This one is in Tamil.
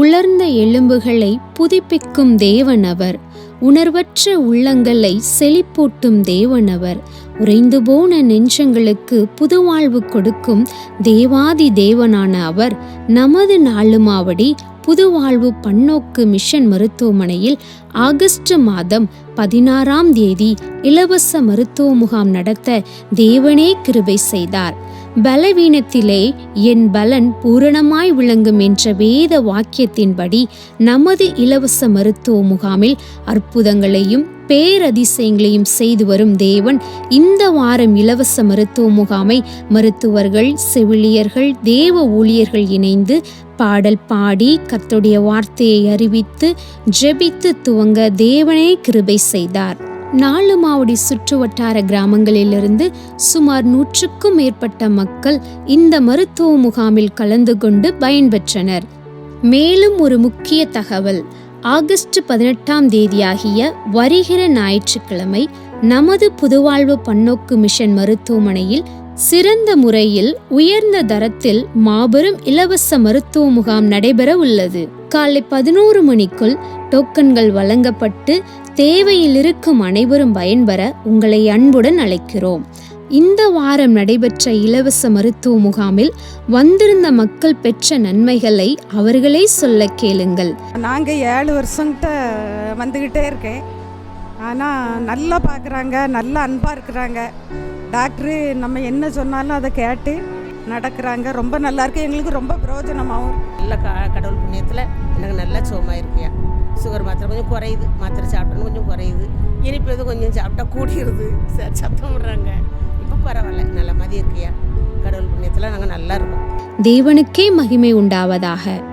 உலர்ந்த எலும்புகளை புதுப்பிக்கும் தேவனவர். உணர்வற்ற உள்ளங்களை செழிப்பூட்டும் தேவனவர். உறைந்து போன நெஞ்சங்களுக்கு புதுவாழ்வு கொடுக்கும் தேவாதி தேவனான அவர். நமது நாளுமாவடி புதுவாழ்வு பன்னோக்கு மிஷன் மருத்துவமனையில் ஆகஸ்ட் மாதம் பதினாறாம் தேதி இலவச மருத்துவ முகாம் நடத்த தேவனே கிருபை செய்தார். பலவீனத்திலே என் பலன் பூரணமாய் விளங்கும் என்ற வேத வாக்கியத்தின்படி நமது இலவச மருத்துவ முகாமில் அற்புதங்களையும் பேரதிசயங்களையும் செய்து வரும் தேவன் இந்த வாரம் இலவச மருத்துவ முகாமை மருத்துவர்கள் செவிலியர்கள் தேவ ஊழியர்கள் இணைந்து பாடல் பாடி கத்துடைய வார்த்தையை அறிவித்து ஜெபித்து துவங்க தேவனே கிருபை செய்தார். நாலு மாவடி சுற்றுவட்டார கிராமங்களிலிருந்து சுமார் நூற்றுக்கும் மேற்பட்ட மக்கள் இந்த மருத்துவ முகாமில் கலந்து கொண்டு பயன்பெற்றனர். மேலும் ஒரு முக்கிய தகவல் ஆகஸ்ட் பதினெட்டாம் தேதியாகிய வருகிற ஞாயிற்றுக்கிழமை நமது புதுவாழ்வு பன்னோக்கு மிஷன் மருத்துவமனையில் சிறந்த முறையில் உயர்ந்த தரத்தில் மாபெரும் இலவச மருத்துவ முகாம் நடைபெற உள்ளது. காலை பதினோரு மணிக்குள் டோக்கன்கள் வழங்கப்பட்டு தேவையில் இருக்கும் அனைவரும் பயன்பெற உங்களை அன்புடன் அழைக்கிறோம். இந்த வாரம் நடைபெற்ற இலவச மருத்துவ முகாமில் வந்திருந்த மக்கள் பெற்ற நன்மைகளை அவர்களே சொல்ல கேளுங்கள். நாங்கள் ஏழு வருஷங்கிட்ட வந்துக்கிட்டே இருக்கேன். ஆனால் நல்லா பார்க்குறாங்க நல்லா அன்பாக இருக்கிறாங்க. டாக்டரு நம்ம என்ன சொன்னாலும் அதை கேட்டு நடக்கிறாங்க. ரொம்ப நல்லா இருக்கு. எங்களுக்கு ரொம்ப பிரயோஜனமாகும் நல்ல க கடவுள் புண்ணியத்தில் எனக்கு நல்ல சுகமாக இருக்கியா சுகர் மாத்திரை. கொஞ்சம் குறையுது. மாத்திரை சாப்பிட்டோன்னு கொஞ்சம் குறையுது. இனிப்பு எதுவும் கொஞ்சம் சாப்பிட்டா கூடிடுது சார் சத்தம் விடுறாங்க. இப்போ பரவாயில்ல. நல்ல மாதிரி இருக்கியா? கடவுள் புண்ணியத்தில் நாங்கள் நல்லா இருக்கோம். தேவனுக்கே மகிமை உண்டாவதாக.